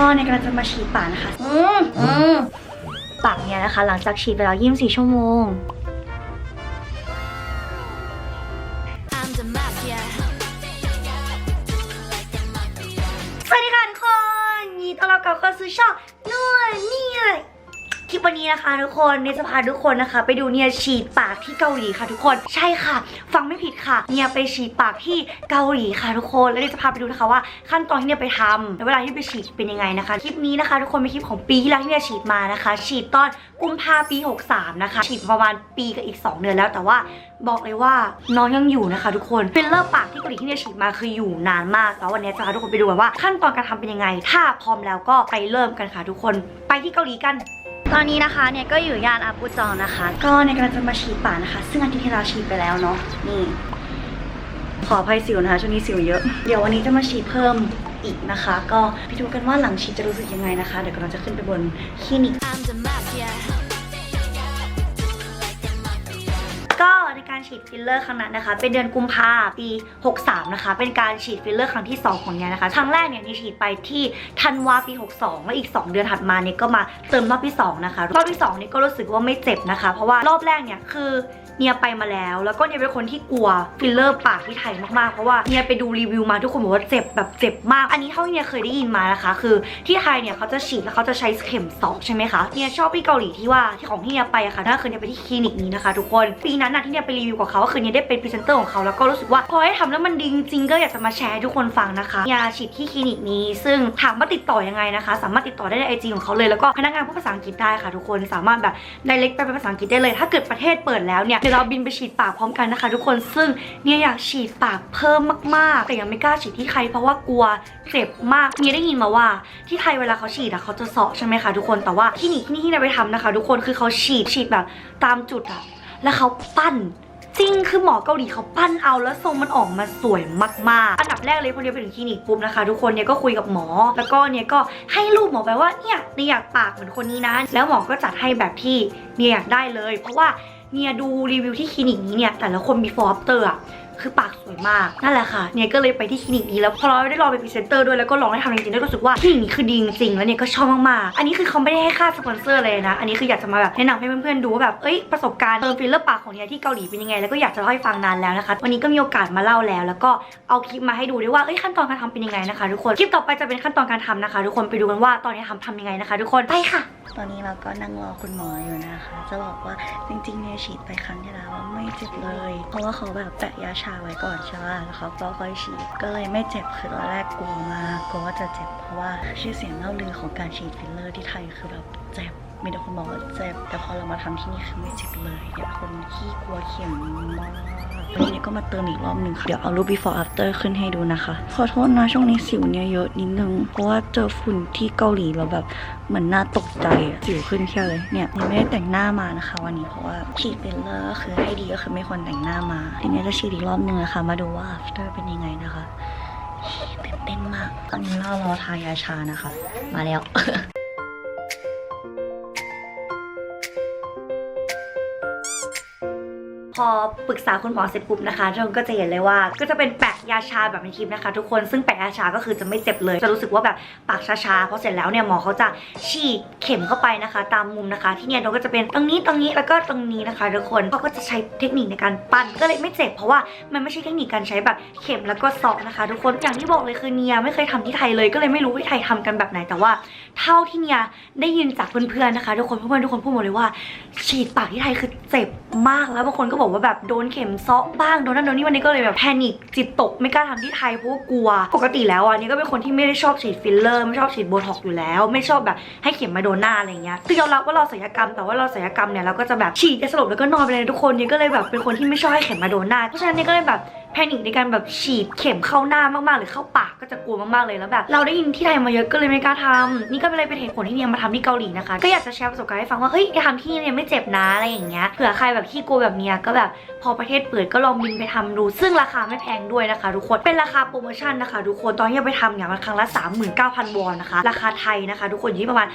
ก็ในกำลังจะมาฉีดปากนะคะ อืมอืมปากเนี่ยนะคะ หลังจากฉีดไปแล้ว24ชั่วโมง วันนี้นะคะทุกคนเนี่ยจะพาทุกคนนะคะ ไปดูเนี่ยฉีดปากที่เกาหลีค่ะทุกคนใช่ค่ะ ฟังไม่ผิดค่ะ เนี่ยไปฉีดปากที่เกาหลีค่ะทุกคนแล้วเนี่ยจะพาไปดูนะคะว่าขั้นตอนที่เนี่ยไปทำแล้วเวลาที่ไปฉีดเป็นยังไงนะคะคลิปนี้นะคะ ทุกคนเป็นคลิปของปีที่แล้วที่เนี่ยฉีดมานะคะ ฉีดตอนกุมภาปี 63 นะคะ ฉีดประมาณปีกับอีก 2 เดือนแล้วแต่ว่าบอกเลยว่าน้องยังอยู่นะคะ ทุกคนฟิลเลอร์ปากที่เกาหลีที่เนี่ยฉีดมาคืออยู่นานมาก แล้ววันนี้จะพาทุกคนไปดูกันว่าขั้นตอนการทำเป็นยังไง ถ้าพร้อมแล้วก็ไปเริ่มกันค่ะ ทุกคนไปที่เกาหลีกัน ตอนนี้นะคะเนี่ยก็อยู่ย่านอาปูจองนะคะ ก็เนี่ยกำลังจะมาฉีดป่านะคะ ซึ่งอาทิตย์ที่เราฉีดไปแล้วเนาะนี่ขออภัยสิวนะคะช่วงนี้สิวเยอะ เดี๋ยววันนี้จะมาฉีดเพิ่มอีกนะคะ ก็ไปดูกันว่าหลังฉีดจะรู้สึกยังไงนะคะ เดี๋ยวกำลังจะขึ้นไปบนคลินิก การฉีดฟิลเลอร์ครั้งนั้นนะคะ เป็นเดือนกุมภาปี 63 นะคะ เป็นการฉีดฟิลเลอร์ครั้งที่ 2 ของเนี่ยนะคะ ครั้งแรกเนี่ยนี่ฉีดไปที่ธันวาปี 62 แล้วอีก 2 เดือนถัดมาเนี่ยก็มาเติมรอบที่ 2 นะคะ รอบที่2นี่ก็รู้สึกว่าไม่เจ็บนะคะ เพราะว่ารอบแรกเนี่ยคือ เนี่ยไปมาแล้ว แล้วก็เนี่ยเป็นคนที่กลัวฟิลเลอร์ปากที่ไทยมากๆ เพราะว่าเนี่ยไปดูรีวิวมาทุกคนบอกว่าเจ็บแบบเจ็บมาก อันนี้เท่าที่เนี่ยเคยได้ยินมานะคะ คือที่ไทยเนี่ยเขาจะฉีดแล้วเขาจะใช้เข็มสองใช่ไหมคะเนี่ยชอบที่เกาหลีที่ว่าที่ของที่เนี่ยไปอะค่ะถ้าเคยเนี่ยไปที่คลินิกนี้นะคะ ทุกคนปีนั้นนะที่เนี่ยไปรีวิวกับเขาก็คือเนี่ยได้เป็นพรีเซนเตอร์ของเขาแล้วก็รู้สึกว่าพอให้ทำแล้วมันดีจริงก็อยากจะมาแชร์ให้ทุกคนฟังนะคะเนียฉีดที่คลินิกนี้ ซึ่งถามว่าติดต่อยังไงนะคะ สามารถติดต่อได้ในไอจีของเขาเลยแล้วก็พนักงานพูดภาษาอังกฤษได้ค่ะ ทุกคนสามารถแบบไดเรกไปเป็นภาษาอังกฤษได้เลย ถ้าเกิดประเทศเปิดแล้วเนี่ยดี๋ยวเราบินไปฉีดปากพร้อมกันนะคะ ทุกคนซึ่งเนี่ยอยากฉีดปากเพิ่มมากๆ แต่ยังไม่กล้าฉีดที่ใครเพราะว่ากลัวเจ็บมากเนี่ยได้ยินมาว่าที่ไทยเวลาเขาฉีดอะเขาจะเสาะใช่ไหมคะทุกคนแต่ว่าที่นี่ที่นี่ที่เราไปทำนะคะ ทุกคนคือเขาฉีดฉีดแบบตามจุดอะแล้วเขาปั้นจริงคือหมอเกาหลีเขาปั้นเอาแล้วทรงมันออกมาสวยมากๆ อันดับแรกเลยพอเดียวไปถึงคลินิกปุ๊บนะคะ ทุกคนเนี่ยก็คุยกับหมอ แล้วก็เนี่ยก็ให้รูปหมอไปว่าเนี่ยเนี่ยอยากปากเหมือนคนนี้นะ แล้วหมอก็จัดให้แบบที่เนี่ยอยากได้เลย เพราะว่า เนี่ยดูรีวิวที่คลินิกนี้เนี่ยแต่ละคน before after อะ คือปากสวยมาก นั่นแหละค่ะ เนี่ยก็เลยไปที่คลินิกนี้แล้วพอเราได้ลองเป็นพรีเซนเตอร์ด้วยแล้วก็ลองให้ทำจริงๆได้รู้สึกว่าคลินิกนี้คือดีจริงๆแล้วเนี่ยก็ชอบมากๆ อันนี้คือเขาไม่ได้ให้ค่าสปอนเซอร์เลยนะ อันนี้คืออยากจะมาแบบแนะนำให้เพื่อนๆดูว่าแบบ เอ้ยประสบการณ์เติมฟิลเลอร์ปากของเนี่ยที่เกาหลีเป็นยังไง แล้วก็อยากจะเล่าให้ฟังนานแล้วนะคะ วันนี้ก็มีโอกาสมาเล่าแล้ว แล้วก็เอาคลิปมาให้ดูด้วยว่า เอ้ยขั้นตอนการทำเป็นยังไงนะคะทุกคน คลิปต่อไปจะเป็นขั้นตอนการทำนะคะ ทุกคน ไปดูกันว่าตอนนี้ทำทำยังไงนะคะ ทุกคน ไปค่ะ ตอนนี้เราก็นั่งรอคุณหมออยู่นะคะ จะบอกว่าจริงๆเนี่ยฉีดไปครั้งที่แล้วว่าไม่เจ็บเลย เพราะว่าเขาแบบแปะยาชาไว้ก่อนใช่ไหมแล้วเขาก็ค่อยฉีด ก็เลยไม่เจ็บคือตอนแรกกลัวมากกลัวว่าจะเจ็บเพราะว่าชื่อเสียงเล่าลือของการฉีดฟิลเลอร์ที่ไทยคือแบบเจ็บมีแต่คนบอกว่าเจ็บ แต่พอเรามาทำที่นี่คือไม่เจ็บเลยเนี่ยเป็นคนขี้กลัวเข็มมาก วันนี้ก็มาเติมอีกรอบหนึ่งค่ะ เดี๋ยวเอารูป before after ขึ้นให้ดูนะคะ ขอโทษนะช่วงนี้สิวเนี่ยเยอะนิดนึง เพราะว่าเจอฝุ่นที่เกาหลีแล้วแบบเหมือนหน้าตกใจอะสิวขึ้นแค่เลยเนี่ยยังไม่ได้แต่งหน้ามานะคะ วันนี้เพราะว่าฉีดฟิลเลอร์ก็คือให้ดีก็คือไม่ควรแต่งหน้ามาทีนี้จะฉีดอีกรอบหนึ่งนะคะ มาดูว่า after เป็นยังไงนะคะตื่นเต้นมาก ตอนนี้เรารอทายาชานะคะ มาแล้ว อปรึกษาคุณหมอเสร็จปุ๊บนะคะเราก็จะเห็นเลยว่า ก็จะเป็นแปะยาชาแบบในคลิปนะคะ ทุกคนซึ่งแปะยาชาก็คือจะไม่เจ็บเลย จะรู้สึกว่าแบบปากชาๆพอเสร็จแล้วเนี่ยหมอเขาจะฉีดเข็มเข้าไปนะคะ ตามมุมนะคะ ที่เนี่ยเราก็จะเป็นตรงนี้ตรงนี้แล้วก็ตรงนี้นะคะทุกคนเขาก็จะใช้เทคนิคในการปั้นก็เลยไม่เจ็บเพราะว่ามันไม่ใช่เทคนิคการใช้แบบเข็มแล้วก็ซอกนะคะ ทุกคนอย่างที่บอกเลยคือเนียไม่เคยทำที่ไทยเลย ก็เลยไม่รู้ที่ไทยทำกันแบบไหนแต่ว่า เท่าที่เนียได้ยินจากเพื่อนๆนะคะ ทุกคนเพื่อนๆทุกคนพูดหมดเลยว่า ฉีดปากที่ไทยคือเจ็บมากแล้วบางคนก็บอกว่าแบบโดนเข็มเซาะบ้างโดนนั่นโดนนี่วันนี้ก็เลยแบบแพนิคจิตตกไม่กล้าทำที่ไทยเพราะว่ากลัว ปกติแล้วอะนี่ก็เป็นคนที่ไม่ได้ชอบฉีดฟิลเลอร์ไม่ชอบฉีดโบท็อกอยู่แล้ว ไม่ชอบแบบให้เข็มมาโดนหน้าอะไรเงี้ยคือยอมรับว่าเราศัลยกรรมแต่ว่าเราศัลยกรรมเนี่ยเราก็จะแบบฉีดยาสลบแล้วก็นอนไปเลยทุกคนนี่ก็เลยแบบเป็นคนที่ไม่ชอบให้เข็มมาโดนหน้าเพราะฉะนั้นนี่ก็เลยแบบ แพนิคในการแบบฉีดเข็มเข้าหน้ามากๆ หรือเข้าปากก็จะกลัวมากๆเลยแล้วแบบ เราได้ยินที่ไทยมาเยอะก็เลยไม่กล้าทำนี่ก็เลยเป็นเหตุผลที่เนี่ยมาทำที่เกาหลีนะคะ ก็อยากจะแชร์ประสบการณ์ให้ฟังว่าเฮ้ยทำที่เนี่ยไม่เจ็บนะอะไรอย่างเงี้ยเผื่อใครแบบขี้กลัวแบบเนี้ยก็แบบพอประเทศเปิดก็ลองบินไปทำดู ซึ่งราคาไม่แพงด้วยนะคะ ทุกคนเป็นราคาโปรโมชั่นนะคะ ทุกคนตอนที่ไปทำเนี่ยมันครั้งละ 39,000 วอนนะคะ ราคาไทยนะคะ ทุกคนอยู่ที่ประมาณ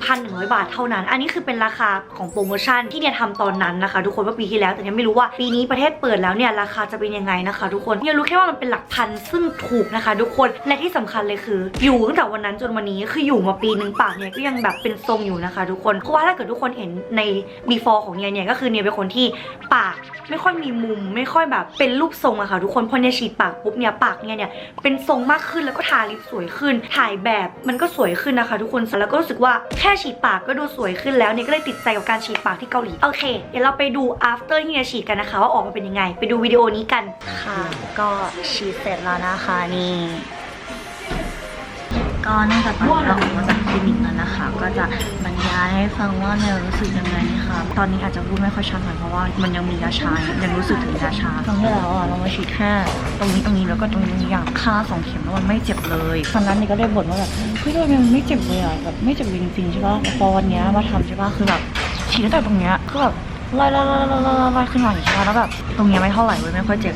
1,100 บาทเท่านั้น อันนี้คือเป็นราคาของโปรโมชั่นที่เนี่ยทำตอนนั้นนะคะ ทุกคนว่าปีที่แล้วแต่ยังไม่รู้ว่าปีนี้ประเทศเปิดแล้วเนี่ยราคาจะเป็นยังไงนะคะคะทุกคนเนี่ยรู้แค่ว่ามันเป็นหลักพันซึ่งถูกนะคะ ทุกคนและที่สำคัญเลยคือ อยู่ตั้งแต่วันนั้นจนวันนี้คืออยู่มาปีหนึ่งปากเนี่ยก็ยังแบบเป็นทรงอยู่นะคะ ทุกคนเพราะว่าถ้าเกิดทุกคนเห็นใน before ของเนี่ยเนี่ยก็คือเนี่ยเป็นคนที่ปากไม่ค่อยมีมุม ไม่ค่อยแบบเป็นรูปทรงอะค่ะ ทุกคนพอเนี่ยฉีดปากปุ๊บเนี่ยปากเนี่ยเนี่ยเป็นทรงมากขึ้นแล้วก็ทาลิปสวยขึ้น ถ่ายแบบมันก็สวยขึ้นนะคะ ทุกคนแล้วก็รู้สึกว่าแค่ฉีดปากก็ดูสวยขึ้นแล้วเนี่ยก็เลยติดใจกับการฉีดปากที่เกาหลีโอเค เดี๋ยวเราไปดู after ที่เนี่ยฉีดกันนะคะ ว่าออกมาเป็นยังไง ไปดูวิดีโอนี้กันค่ะก็ฉีดเสร็จแล้วนะคะนี่ ก็เนื่องจากตอนนี้เราออกมาจากคลินิกแล้วนะคะ ก็จะบรรยายให้ฟังว่าเนี่ยรู้สึกยังไงค่ะตอนนี้อาจจะพูดไม่ค่อยชัดหน่อยเพราะว่ามันยังมียาชายังรู้สึกถึงยาชาครั้งที่แล้วอะเรามาฉีดแค่ตรงนี้ตรงนี้แล้วก็ตรงนี้อย่างค่าสองเข็มแล้วมันไม่เจ็บเลยตอนนั้นนี่ก็ได้บ่นว่าแบบเฮ้ยทำไมมันไม่เจ็บเลยอะแบบไม่เจ็บเลยจริงๆใช่ป่ะแต่พอวันเนี้ยมาทำใช่ป่ะคือแบบฉีดตั้งแต่ตรงเนี้ยคือแบบไล่ไล่ไล่ไล่ไล่ขึ้นมาอย่างใช่ป่ะแล้วแบบตรงเนี้ยไม่เท่าไหร่เว้ยไม่ค่อยเจ็บ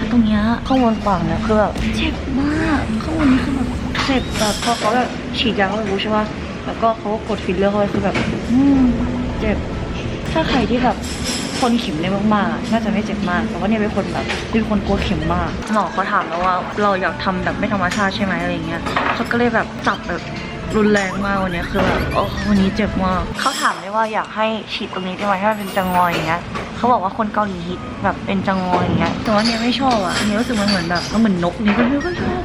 แล้วตรงเนี้ยข้างบนปากเนี่ยคือแบบเจ็บมากข้างบนนี้คือแบบเจ็บแบบพอเขาแบบฉีดยาเข้าไปรู้ใช่ปะแล้วก็เขาก็กดฟิลเลอร์เข้าไปคือแบบอืมเจ็บ ถ้าใครที่แบบคนเข็มได้มากๆอะน่าจะไม่เจ็บมาก แต่ว่าเนี่ยเป็นคนแบบเป็นคนกลัวเข็มมาก หมอเขาถามแล้วว่าเราอยากทำแบบไม่ธรรมชาติใช่ไหมอะไรเงี้ยเขาก็เลยแบบจับแบบ รุนแรงมากวันนี้คือแบบโอ้วันนี้เจ็บมากเขาถามได้ว่าอยากให้ฉีดตรงนี้ได้ไหมให้มันเป็นจังงอยอย่างเงี้ยเขาบอกว่าคนเกาหลีฮิตแบบเป็นจังงอยอย่างเงี้ยแต่ว่าเนี่ยไม่ชอบอะเนี่ยรู้สึกมันเหมือนแบบมันเหมือนนกนี่ก็ไม่ค่อยชอบ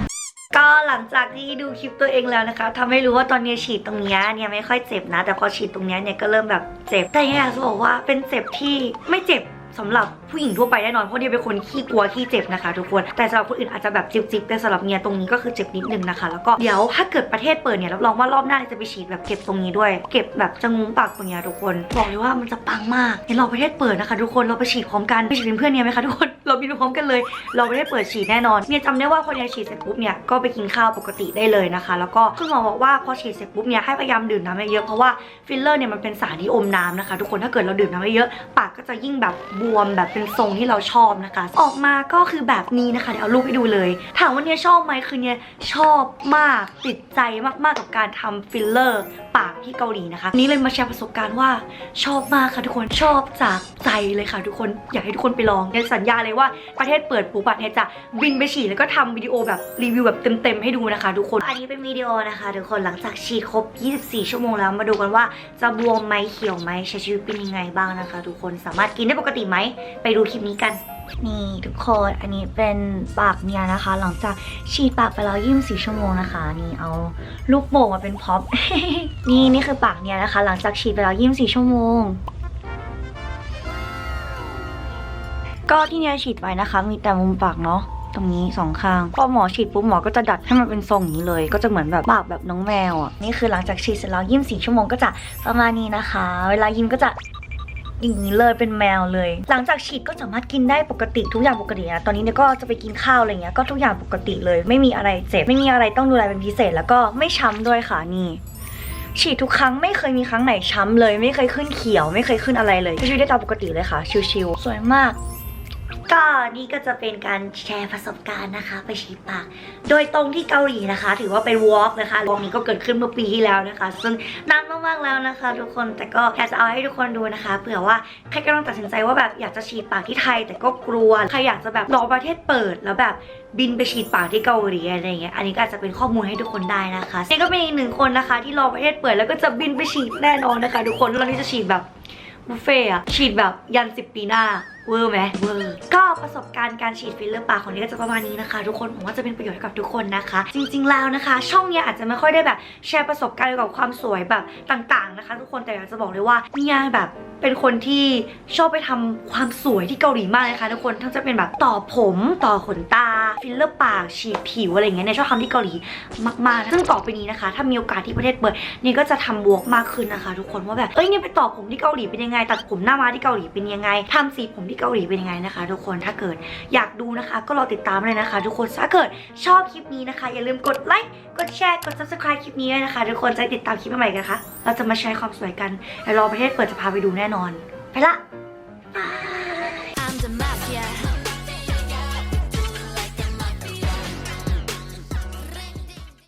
ก็หลังจากที่ดูคลิปตัวเองแล้วนะคะทำให้รู้ว่าตอนเนี้ยฉีดตรงเนี้ยเนี่ยไม่ค่อยเจ็บนะ แต่พอฉีดตรงเนี้ยเนี่ยก็เริ่มแบบเจ็บแต่เนี่ยจะบอกว่าเป็นเจ็บที่ไม่เจ็บ สำหรับผู้หญิงทั่วไปแน่นอนเพราะเนี่ยเป็นคนขี้กลัวขี้เจ็บนะคะ ทุกคนแต่สำหรับคนอื่นอาจจะแบบจิบๆแต่สำหรับเนี่ยตรงนี้ก็คือเจ็บนิดนึงนะคะแล้วก็เดี๋ยวถ้าเกิดประเทศเปิดเนี่ยรับรองว่ารอบหน้าจะไปฉีดแบบเก็บตรงนี้ด้วย เก็บแบบจะงุ้มปากตรงเนี้ยทุกคนบอกเลยว่ามันจะปังมากเดี๋ยวรอประเทศเปิดนะคะ ทุกคนเราไปฉีดพร้อมกันไปฉีดเป็นเพื่อนเนี่ยไหมคะทุกคนเราบินไปพร้อมกันเลย เราไม่ได้เปิดฉีดแน่นอนเนี่ยจำได้ว่าพอเนี่ยฉีดเสร็จปุ๊บเนี่ยก็ไปกินข้าวปกติได้เลยนะคะ แล้วก็คุณหมอบอกว่าพอฉีดเสร็จปุ๊บเนี่ยให้พยายามดื่มน้ำเยอะเพราะว่าฟิลเลอร์เนี่ยมันเป็นสารที่อมน้ำนะคะ ทุกคนถ้าเกิดเราดื่มน้ำเยอะปากก็จะยิ่งแบบบวมแบบเป็นทรงที่เราชอบนะคะ ออกมาก็คือแบบนี้นะคะ เดี๋ยวเอารูปให้ดูเลย ถามว่าเนี่ยชอบไหมคือเนี่ยชอบมากติดใจมากๆกับการทำฟิลเลอร์ปากที่เกาหลีนะคะนี้เลยมาแชร์ประสบการณ์ว่าชอบมากค่ะทุกคนชอบจากใจเลยค่ะ ทุกคนอยากให้ทุกคนไปลองเนี่ยสัญญาเลยว่าประเทศเปิดปุ๊บอะเนี่ยจะบินไปฉีดแล้วก็ทำวิดีโอแบบรีวิวแบบเต็มๆให้ดูนะคะ ทุกคนอันนี้เป็นวิดีโอนะคะทุกคนหลังจากฉีดครบ 24 ชั่วโมงแล้วมาดูกันว่าจะบวมไหมเขียวไหมใช้ชีวิตเป็นยังไงบ้างนะคะ ทุกคนสามารถกินได้ปกติไหมไปดูคลิปนี้กัน นี่ทุกคนอันนี้เป็นปากเนี่ยนะคะ หลังจากฉีดปากไปแล้ว24ชั่วโมงนะคะ นี่เอาลูกโป่งมาเป็นพ็อปนี่นี่คือปากเนี่ยนะคะ หลังจากฉีดไปแล้ว24ชั่วโมงก็ที่เนี่ยฉีดไปนะคะ มีแต่มุมปากเนาะตรงนี้สองข้างพอหมอฉีดปุ๊บหมอก็จะดัดให้มันเป็นทรงนี้เลย ก็จะเหมือนแบบปากแบบน้องแมวอะนี่คือหลังจากฉีดเสร็จแล้ว24ชั่วโมงก็จะประมาณนี้นะคะ เวลายิ้มก็จะ อย่างนี้เลยเป็นแมวเลย หลังจากฉีดก็สามารถกินได้ปกติทุกอย่างปกตินะตอนนี้เนี่ยก็จะไปกินข้าวอะไรเงี้ยก็ทุกอย่างปกติเลย ไม่มีอะไรเจ็บไม่มีอะไรต้องดูแลเป็นพิเศษ แล้วก็ไม่ช้ำด้วยค่ะนี่ฉีดทุกครั้งไม่เคยมีครั้งไหนช้ำเลย ไม่เคยขึ้นเขียว ไม่เคยขึ้นอะไรเลยชีวิตได้ตามปกติเลยค่ะ ชิวๆสวยมาก ก็นี่ก็จะเป็นการแชร์ประสบการณ์นะคะ ไปฉีดปาก โดยตรงที่เกาหลีนะคะ ถือว่าเป็นวอล์กนะคะวอล์กนี้ก็เกิดขึ้นเมื่อปีที่แล้วนะคะ ซึ่งนานมากๆแล้วนะคะ ทุกคนแต่ก็อยากจะเอาให้ทุกคนดูนะคะเผื่อว่าใครกำลังตัดสินใจว่าแบบอยากจะฉีดปากที่ไทย แต่ก็กลัวใครอยากจะแบบรอประเทศเปิดแล้วแบบบินไปฉีดปากที่เกาหลีอะไรอย่างเงี้ย อันนี้ก็อาจจะเป็นข้อมูลให้ทุกคนได้นะคะนี่ก็เป็นอีกหนึ่งคนนะคะ ที่รอประเทศเปิดแล้วก็จะบินไปฉีดแน่นอนนะคะ ทุกคนแล้วนี่จะฉีดแบบบุฟเฟ่อะฉีดแบบยัน10ปีหน้า เวอร์ไหมเวอร์ก็ประสบการณ์การฉีดฟิลเลอร์ปากของนี้ก็จะประมาณนี้นะคะ ทุกคนผมว่าจะเป็นประโยชน์ให้กับทุกคนนะคะ จริง ๆ แล้วนะคะ ช่องเนี้ยอาจจะไม่ค่อยได้แบบแชร์ประสบการณ์เกี่ยวกับความสวยแบบต่างๆนะคะ ทุกคนแต่อยากจะบอกเลยว่าเนี่ยแบบเป็นคนที่ชอบไปทำความสวยที่เกาหลีมากเลยค่ะทุกคนทั้งจะเป็นแบบต่อผมต่อขนตา ฟิลเลอร์ปากฉีดผิวอะไรเงี้ยเนี่ยชอบทำที่เกาหลีมากๆซึ่งต่อไปนี้นะคะ ถ้ามีโอกาสที่ประเทศเปิดนี่ก็จะทำบวกมากขึ้นนะคะ ทุกคนว่าแบบเอ้ยเนี่ยไปต่อผมที่เกาหลีเป็นยังไง ตัดผมหน้ามาที่เกาหลีเป็นยังไงทำสีผมที่เกาหลีเป็นยังไงนะคะ ทุกคนถ้าเกิดอยากดูนะคะ ก็รอติดตามเลยนะคะ ทุกคนถ้าเกิดชอบคลิปนี้นะคะ อย่าลืมกดไลค์กดแชร์กด subscribe คลิปนี้ด้วยนะคะ ทุกคนจะติดตามคลิปใหม่ๆกันนะคะเราจะมาแชร์ความสวยกันแล้วรอประเทศเปิดจะพาไปดูแน่นอน ไปละ